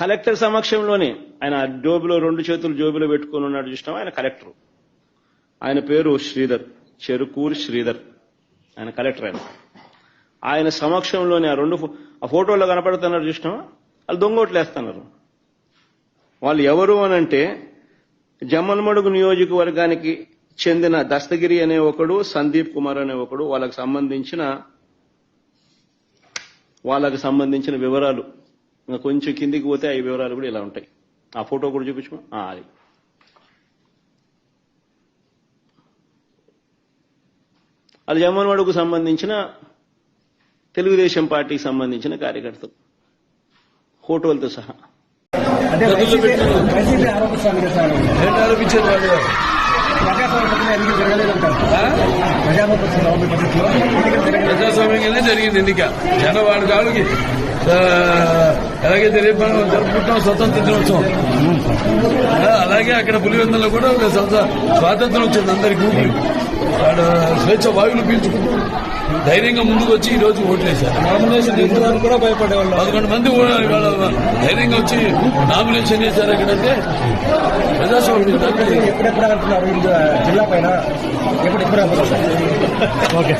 Collector సమక్షంలోనే ఆయన జోబులో రెండు చేతులు జోబులో పెట్టుకుని ఉన్నాడు చూసినాం ఆయన కలెక్టర్. ఆయన పేరు శ్రీధర్ చెరుకూరు శ్రీధర్. ఆయన కలెక్టర్ ఆయన. ఆయన సమక్షంలోనే ఆ రెండు ఫో- ఆ ఫోటోలో కనపడుతున్నారు చూసినామా వాళ్ళు దొంగోట్లేస్తున్నారు. వాళ్ళు ఎవరు అనంటే జమ్మలమడుగు నియోజకవర్గానికి చెందిన దస్తగిరి అనే ఒకడు సందీప్ కుమార్ అనే ఒకడు వాళ్ళకి సంబంధించిన వాళ్ళకి సంబంధించిన వివరాలు ఇంకా కొంచెం కిందికి పోతే ఆ వివరాలు కూడా ఇలా ఉంటాయి. ఆ ఫోటో కూడా చూపించమా ఆ, అది. అది జమ్మలమడుగు సంబంధించిన తెలుగుదేశం పార్టీకి సంబంధించిన కార్యకర్తలు ఫోటోలతో సహా. అంటే ప్రజాస్వామ్యంగానే జరిగింది ఎన్నిక. జనం వాడి కాళ్ళకి ఆ, ఎలాగైతే రేపు మనం జరుపుకుంటాం స్వతంత్ర దినోత్సవం. అలాగే అక్కడ పులివెందులో కూడా ఒక స్వాతంత్రం వచ్చింది అందరికి ఊపిరి. వాడు స్వేచ్ఛ వాయువులు పీల్చుకుంటూ ధైర్యంగా ముందుకు వచ్చి ఈ రోజు ఓట్లేశారు నామినేషన్ ఇంతవరకు కూడా భయపడేవాళ్ళు. పదకొండు మంది ధైర్యంగా వచ్చి నామినేషన్ చేశారు దగ్గర ఎప్పుడెప్పుడు ఇది జిల్లా పైన? ఎప్పుడెప్పుడు అంటున్నారు సార్ ఓకే.